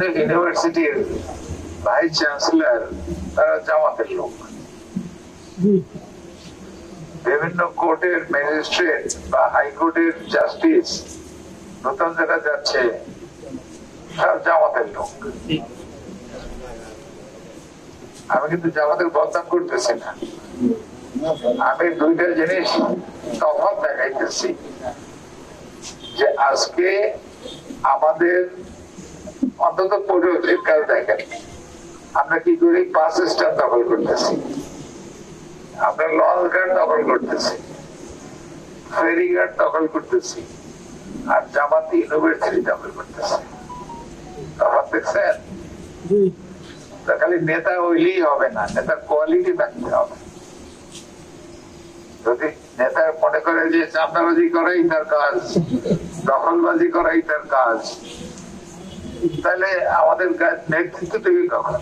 বিভিন্ন ইউনিভার্সিটির vice chancellor তারা জামাতের লোক। বিভিন্ন কোর্টের ম্যাজিস্ট্রেট বা হাইকোর্টের জাস্টিস নতুন যারা যাচ্ছে সব জামাতের লোক। আমি কিন্তু জামাতের বদনাম করতেছি না। আমি দুইটা জিনিস তফাৎ দেখাইতেছি যে আজকে আমাদের অন্তত পরিবেশের কাজ দেখেন। আমরা কি করি? বাস স্ট্যান্ড দখল করতেছি। আমরা লঞ্চ ঘাট দখল করতেছি। ফেরি ঘাট দখল করতেছি। আর জামাতি ইউনিভার্সিটি দখল করতেছি। তফাৎ দেখছেন? খালি নেতা হইলেই হবে না নেতার কোয়ালিটি থাকতে হবে। যদি নেতা মনে করে যে চামড়াবাজি করাই তার কাজ দখলবাজি করাই তার কাজ তাহলে আমাদের নেতৃত্ব থেকে কখন?